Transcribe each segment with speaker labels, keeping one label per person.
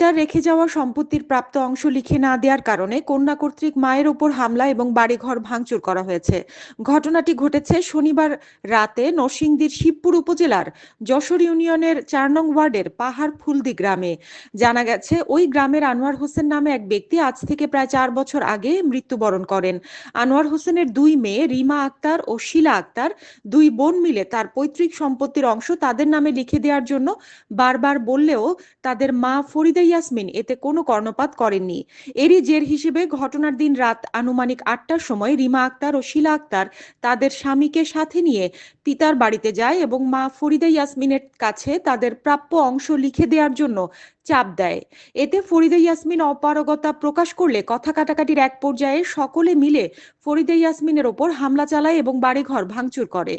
Speaker 1: পিতার রেখে যাওয়া সম্পত্তির প্রাপ্ত অংশ লিখে না দেওয়ার কারণে কন্যা কর্তৃক মায়ের ওপর হামলা এবং বাড়িঘর ভাঙচুর করা হয়েছে। ঘটনাটি ঘটেছে শনিবার রাতে নরসিংদীর শিবপুর উপজেলার যশোর ইউনিয়নের চার নং ওয়ার্ডের পাহাড় ফুলদি গ্রামে। জানা গেছে, ওই গ্রামের আনোয়ার হোসেন নামে এক ব্যক্তি আজ থেকে প্রায় চার বছর আগে মৃত্যুবরণ করেন। আনোয়ার হোসেনের দুই মেয়ে রিমা আক্তার ও শিলা আক্তার দুই বোন মিলে তার পৈতৃক সম্পত্তির অংশ তাদের নামে লিখে দেওয়ার জন্য বারবার বললেও তাদের মা ফরিদা ইয়াসমিন এতে কোনো কর্ণপাত করেননি। এরই জের হিসেবে ঘটনার দিন রাত আনুমানিক আটটার সময় রিমা আক্তার ও শিলা আক্তার তাদের স্বামীকে সাথে নিয়ে পিতার বাড়িতে যায় এবং মা ফরিদা ইয়াসমিনের কাছে তাদের প্রাপ্য অংশ লিখে দেওয়ার জন্য চাপ দেয়। এতে ফরিদা ইয়াসমিন অপারগতা প্রকাশ করলে কথা কাটাকাটির এক পর্যায়ে সকলে মিলে ফরিদা ইয়াসমিনের ওপর হামলা চালায় এবং বাড়িঘর ভাঙচুর করে।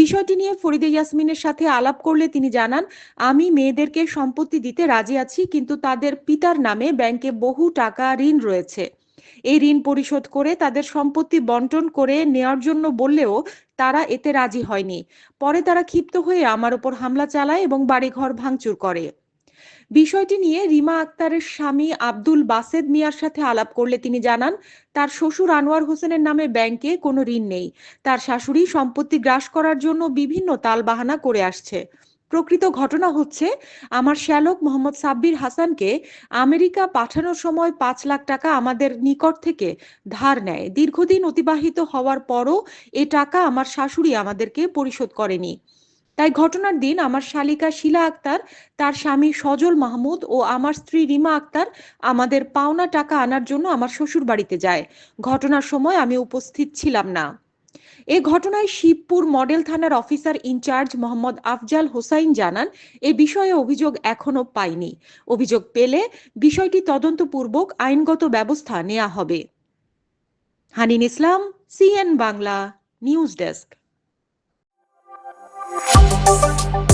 Speaker 1: বিষয়টি নিয়ে ফরিদা ইয়াসমিনের সাথে আলাপ করলে তিনি জানান, আমি মেয়েদেরকে সম্পত্তি দিতে রাজি আছি, কিন্তু তাদের পিতার নামে ব্যাংকে বহু টাকা ঋণ রয়েছে। এই ঋণ পরিশোধ করে তাদের সম্পত্তি বন্টন করে নেওয়ার জন্য বললেও তারা এতে রাজি হয়নি। পরে তারা ক্ষিপ্ত হয়ে আমার ওপর হামলা চালায় এবং বাড়িঘর ভাঙচুর করে। বিষয়টি নিয়ে রিমা আক্তারের স্বামী আব্দুল বাসেদ মিয়ার সাথে আলাপ করলে তিনি জানান, তার শ্বশুর আনোয়ার হোসেনের নামে ব্যাংকে কোনো ঋণ নেই। তার শাশুড়ি সম্পত্তি গ্রাস করার জন্য বিভিন্ন তালবাহানা করে আসছে। প্রকৃত ঘটনা হচ্ছে, আমার শ্যালক মোহাম্মদ সাব্বির হাসানকে আমেরিকা পাঠানোর সময় পাঁচ লাখ টাকা আমাদের নিকট থেকে ধার নেয়। দীর্ঘদিন অতিবাহিত হওয়ার পরও এ টাকা আমার শাশুড়ি আমাদেরকে পরিশোধ করেনি। তাই ঘটনার দিন আমার শালিকা শিলা আক্তার, তার স্বামী সজল মাহমুদ ও আমার স্ত্রী রিমা আক্তার আমাদের পাওনা টাকা আনার জন্য আমার শ্বশুর বাড়িতে যায়। ঘটনার সময় আমি উপস্থিত ছিলাম না। এ ঘটনায় শিবপুর মডেল থানার officer in charge Mohammad Afzal Hossain জানান, এ বিষয়ে অভিযোগ এখনও পাইনি। অভিযোগ পেলে বিষয়টি তদন্তপূর্বক আইনগত ব্যবস্থা নেওয়া হবে। Hanin Islam, CN Bangla, news desk. Thank you.